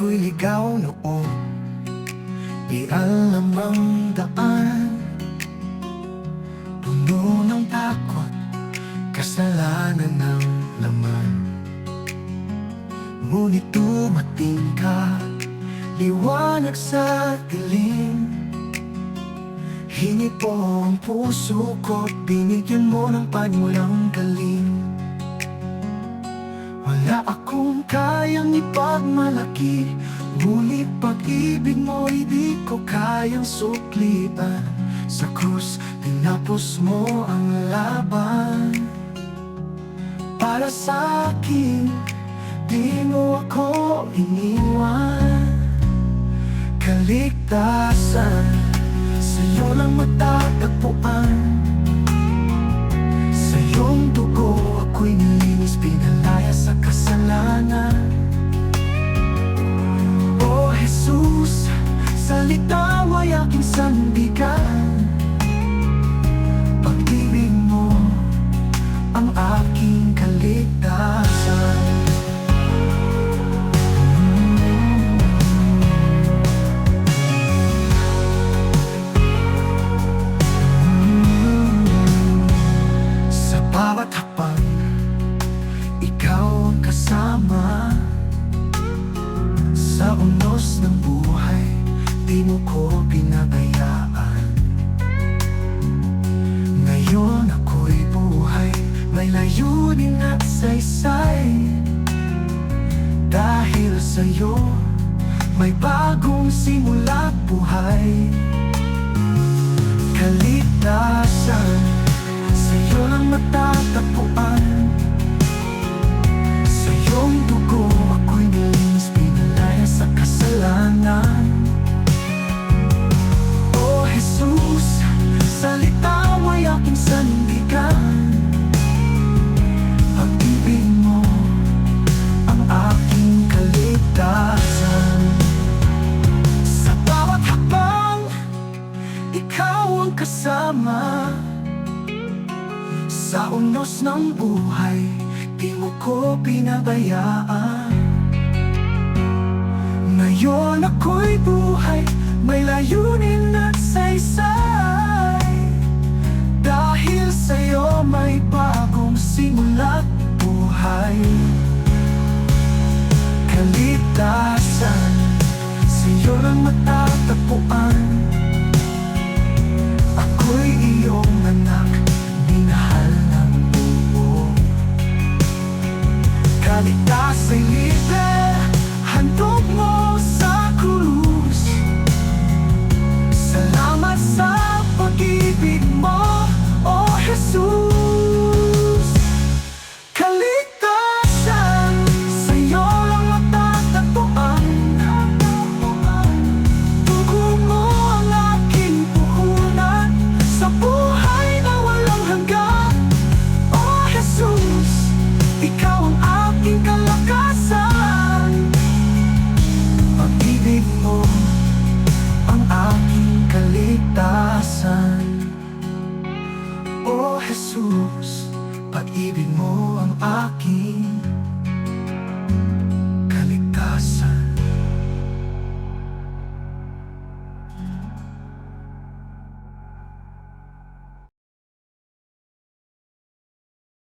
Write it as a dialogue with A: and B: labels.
A: ako'y ligaw noon. Di alam ang daan. Puno ng takot Kasalanan ng laman. Ngunit dumating ka Liwanag sa dilim. Hingi po ang puso ko Binigyan mo ng paniwalang kayang ipagmalaki. Ngunit pag-ibig mo'y di ko kayang suklitan. Sa krus, tinapos mo ang laban. Para sa akin, di mo ako iniwan. Kaligtasan, sa'yo lang matatagpuan salita mo'y aking sandigan Pag-ibig mo ang aking kaligtasan. Sa bawat hapag, ikaw ang kasama. Sa unos ng buhay, may bagong simula't buhay. Kaligtasan Sa'yo lang matatagpuan Unos ng buhay, di mo ko pinabayaan. Ngayon ako'y buhay, may layunin at saysay. Dahil sa'yo may bagong simula't buhay. Kaligtasan, sa'yo lang matatagpuan Kaligtas ay